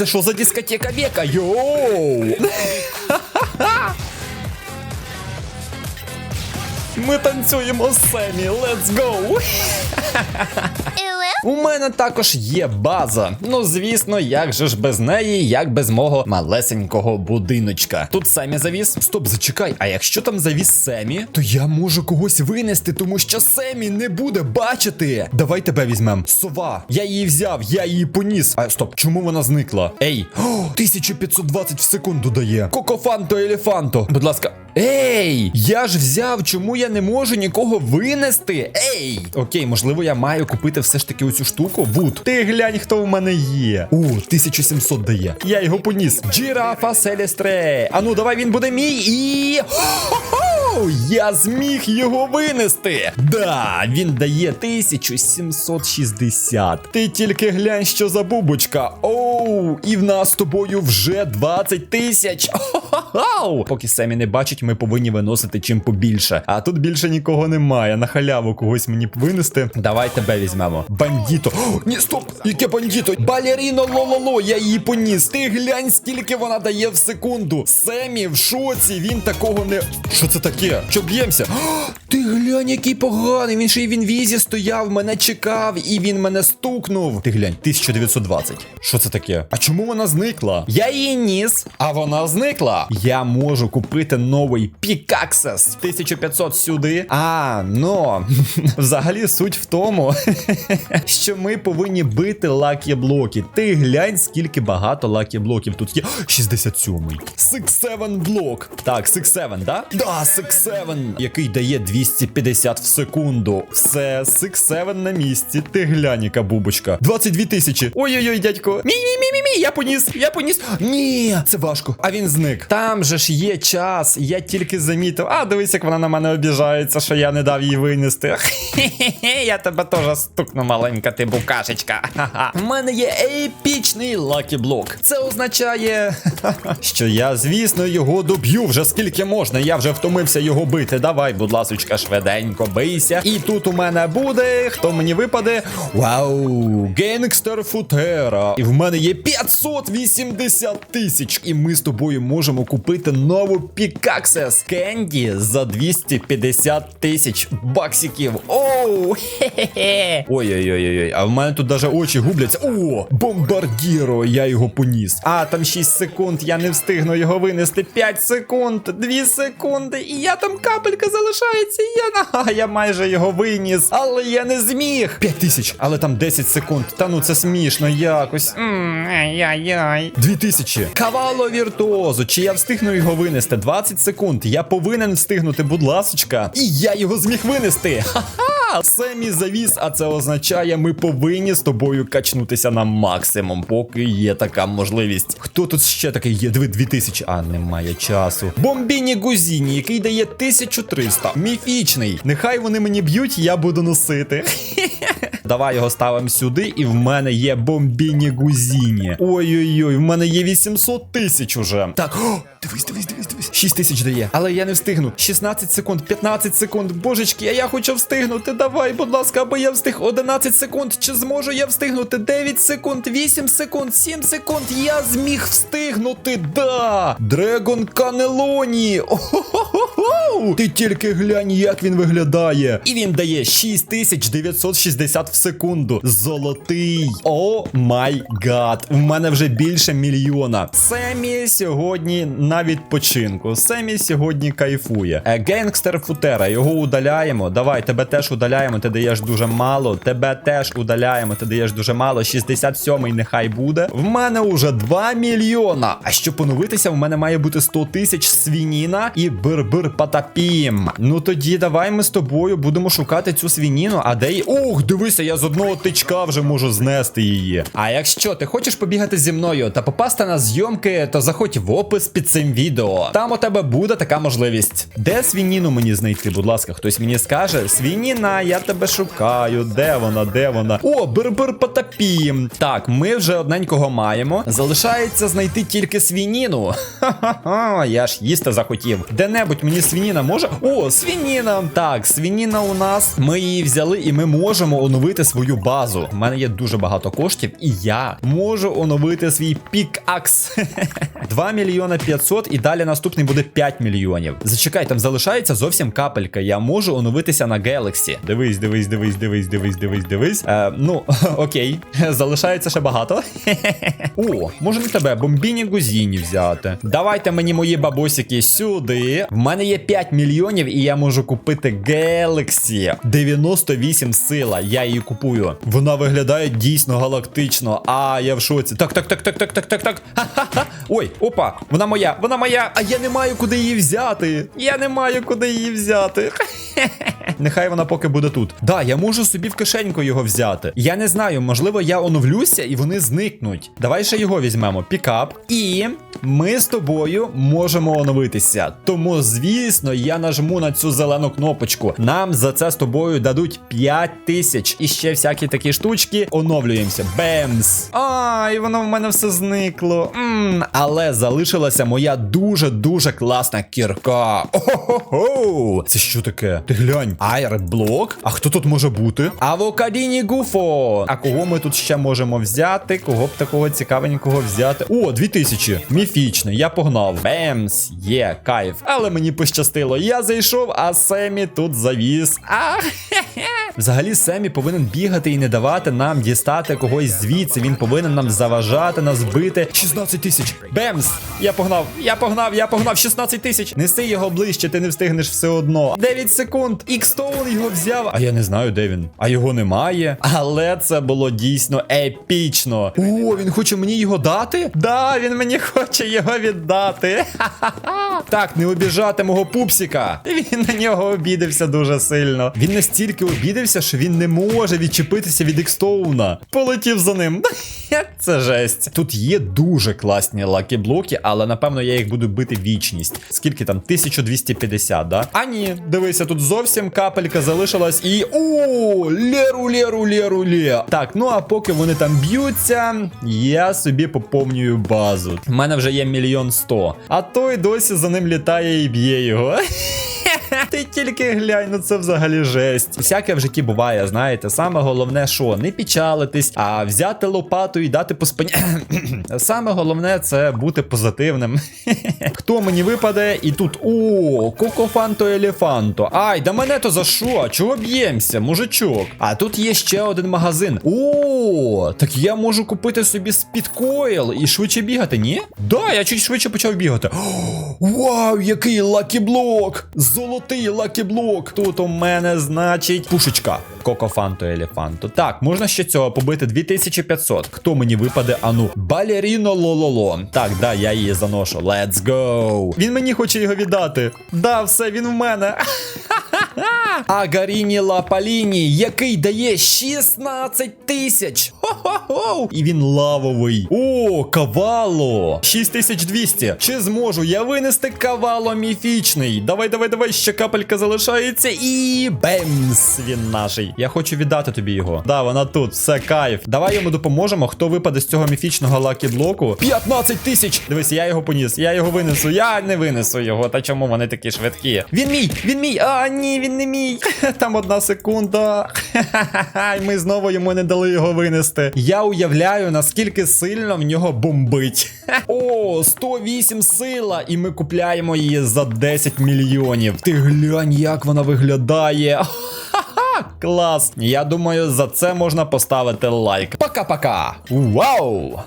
Це що за дискотека века? Йоу! Ми танцюємо з Семі, let's go! У мене також є база. Ну, звісно, як же ж без неї, як без мого малесенького будиночка. Тут Семі завіс. Стоп, зачекай. А якщо там завіс Семі, то я можу когось винести, тому що Семі не буде бачити. Давай тебе візьмем. Сова. Я її взяв, я її поніс. А стоп, чому вона зникла? Ей, О, 1520 в секунду дає. Кокофанто елефанто. Будь ласка. Ей! Я ж взяв, чому я не можу нікого винести? Ей! Окей, можливо, я маю купити все ж таки оцю штуку. Вуд. Ти глянь, хто в мене є. У, 1700 дає. Я його поніс. Джірафа Селестре. А ну, давай він буде мій і. Хо-хо! Я зміг його винести. Да, він дає 1760. Ти тільки глянь, що за бубочка. Оу, і в нас з тобою вже 20 тисяч. Хо-хо-хо! Поки Семі не бачить, ми повинні виносити чим побільше. А тут більше нікого немає. На халяву когось мені винести. Давай тебе візьмемо. Бандіто. О, ні, стоп! Яке бандіто? Балеріно лололо, я її поніс. Ти глянь, скільки вона дає в секунду. Семі в шоці, він такого не. Що це таке? таке? Що б'ємося? Ти глянь, який поганий. Він ще й в інвізі стояв, мене чекав, і він мене стукнув. Ти глянь, 1920. Що це таке? А чому вона зникла? Я її ніс, а вона зникла. Я можу купити новий Пікаксес 1500 сюди. А, но ну, взагалі суть в тому, що ми повинні бити лакі блоки. Ти глянь, скільки багато лакі блоків тут є. 67-й. 67 блок. Так, 67, да? Да, 67. 6-7, який дає 250 в секунду. Все, 6-7 на місці. Ти глянь, бубочка. 22 тисячі. Ой-ой-ой, дядько. Мі-мі-мі-мі-мі, я поніс, я поніс. Ні, це важко. А він зник. Там же ж є час. Я тільки замітив. А, дивись, як вона на мене обіжається, що я не дав їй винести. Хе-хе, я тебе теж стукну, маленька, ти букашечка. У мене є епічний лакі-блок. Це означає, що я, звісно, його доб'ю вже скільки можна. Я вже втомився його бити. Давай, будь ласочка, швиденько бийся. І тут у мене буде. Хто мені випаде? Вау! Генгстер Футера. І в мене є 580 тисяч. І ми з тобою можемо купити нову Пікаксес Кенді за 250 тисяч баксиків. Оу! Хе-хе-хе. Ой-ой-ой, а в мене тут даже очі губляться. О! Бомбардіро, я його поніс. А, там 6 секунд, я не встигну його винести. 5 секунд, 2 секунди, і я там капелька залишається. Я на я майже його виніс, але я не зміг. П'ять тисяч, але там 10 секунд. Та ну це смішно якось. Ай-яй-яй. 2000. Кавало віртуозу. Чи я встигну його винести? 20 секунд. Я повинен встигнути, будь ласочка. І я його зміг винести. Ха-ха! Семі завіс, а це означає, ми повинні з тобою качнутися на максимум, поки є така можливість. Хто тут ще такий є? Диви, 2000. А, немає часу. Бомбіні Гузіні, який дає 1300. Міфічний. Нехай вони мені б'ють, я буду носити. Давай його ставимо сюди, і в мене є бомбіні гузіні. Ой-ой-ой, в мене є 800 тисяч уже. Так, о, дивись, дивись, дивись, дивись. 6 тисяч дає. Але я не встигну. 16 секунд, 15 секунд. Божечки, а я хочу встигнути. Давай, будь ласка, аби я встиг 11 секунд. Чи зможу я встигнути? 9 секунд, 8 секунд, 7 секунд. Я зміг встигнути. Да! Дрегон Канелоні. О-хо-хо-хо! Ти тільки глянь, як він виглядає. І він дає 6960 в секунду. Золотий. О май гад. В мене вже більше мільйона. Семі сьогодні на відпочинку. Семі сьогодні кайфує. Е, Генгстер Футера, його удаляємо. Давай, тебе теж удаляємо, ти даєш дуже мало. Тебе теж удаляємо, ти даєш дуже мало. 67-й нехай буде. В мене уже 2 мільйона. А щоб поновитися, в мене має бути 100 тисяч свініна і бир-бир патапім. Ну тоді давай ми з тобою будемо шукати цю свініну. А де її. Ух, дивися, я з одного тичка вже можу знести її. А якщо ти хочеш побігати зі мною та попасти на зйомки, то заходь в опис під цим відео. Там у тебе буде така можливість. Де свініну мені знайти, будь ласка, хтось мені скаже: Свініна, я тебе шукаю. Де вона? Де вона? О, бир-бир патапім. Так, ми вже одненького маємо. Залишається знайти тільки свініну. Ха-ха-ха, я ж їсти захотів. Де-небудь мені свініна може? О, свініна! Так, свініна у нас. Ми її взяли і ми можемо оновити свою базу. У мене є дуже багато коштів, і я можу оновити свій пікакс. 2 мільйона 500 і далі наступний буде 5 мільйонів. Зачекай, там залишається зовсім капелька. Я можу оновитися на Galaxy. Дивись, дивись, дивись, дивись, дивись, дивись, дивись. Е, ну, окей, залишається ще багато. О, можемо тебе бомбіні гузіні взяти. Давайте мені мої бабусики сюди. В мене є 5 мільйонів, і я можу купити Galaxy 98 сила. Я її купую. Вона виглядає дійсно галактично. А, я в шоці. Так, так, так, так, так, так, так, так. Ха-ха-ха. Ой, опа, вона моя, вона моя. А я не маю куди її взяти. Я не маю куди її взяти. Нехай вона поки буде тут. Да, я можу собі в кишеньку його взяти. Я не знаю, можливо, я оновлюся і вони зникнуть. Давай ще його візьмемо. Пікап. І ми з тобою можемо оновитися. Тому, звісно, я нажму на цю зелену кнопочку. Нам за це з тобою дадуть 5 тисяч. І ще всякі такі штучки. Оновлюємося. Бемс. Ай, воно в мене все зникло. М, але залишилася моя дуже-дуже класна кірка. Охо-хо! Це що таке? Ти глянь. Айрблок? А хто тут може бути? Авокадіні Гуфо. А кого ми тут ще можемо взяти? Кого б такого цікавенького взяти? О, 2000. Міфічний. Я погнав. Бемс. Є, кайф. Але мені пощастило. Я зайшов, а Семі тут завіз. А, Взагалі, Семі повинен бігати і не давати нам дістати когось звідси. Він повинен нам заважати, нас бити. 16 тисяч. Бемс! Я погнав, я погнав, я погнав. 16 тисяч. Неси його ближче, ти не встигнеш все одно. 9 секунд. Ікстоун його взяв. А я не знаю, де він. А його немає. Але це було дійсно епічно. О, він хоче мені його дати? Да, він мені хоче його віддати. Так, не обіжати мого пупсика. Він на нього обідався дуже сильно. Він настільки обідався, що він не може відчепитися від Ікстоуна. Полетів за ним. Це жесть. Тут є дуже класні лакі-блоки, але напевно я їх буду бити вічність. Скільки там? 1250, да? А ні, дивися, тут зовсім капелька залишилась і. О, леру, леру, леру, ле. Так, ну а поки вони там б'ються, я собі поповнюю базу. У мене вже є мільйон сто. А той досі за ним літає і б'є його. Ти тільки глянь, ну це взагалі жесть. Всяке в житті буває, знаєте. Саме головне, що не печалитись, а взяти лопату і дати по спині. Саме головне це бути позитивним. Хто мені випаде, і тут. О, кокофанто елефанто. Ай, да мене то за що? Чого б'ємося, мужичок? А тут є ще один магазин. О, так я можу купити собі спідкойл і швидше бігати, ні? Да, я чуть швидше почав бігати. Вау, який лакіблок! Золотий лакіблок! Тут у мене, значить, пушечка. Кокофанто елефанто. Так, можна ще цього побити 2500. Хто мені випаде? Ану. Балеріно лололо. Так, да, я її заношу. Let's go. Він мені хоче його віддати. Да, все, він в мене. Агаріні Лапаліні, який дає 16 тисяч. Хо-хо-хо! І він лавовий. О, кавало! 6200. Чи зможу я винести кавало міфічний? Давай, давай, давай, ще капелька залишається. І бемс! Він наший. Я хочу віддати тобі його. Да, вона тут, все кайф. Давай йому допоможемо. Хто випаде з цього міфічного лакі-блоку? 15 тисяч! Дивись, я його поніс. Я його винесу. Я не винесу його. Та чому вони такі швидкі? Він мій! Він мій! А, ні, він не мій. Там одна секунда. І ми знову йому не дали його винести. Я уявляю, наскільки сильно в нього бомбить. О, 108 сила, і ми купляємо її за 10 мільйонів. Ти глянь, як вона виглядає. Клас. Я думаю, за це можна поставити лайк. Пока-пока. Вау!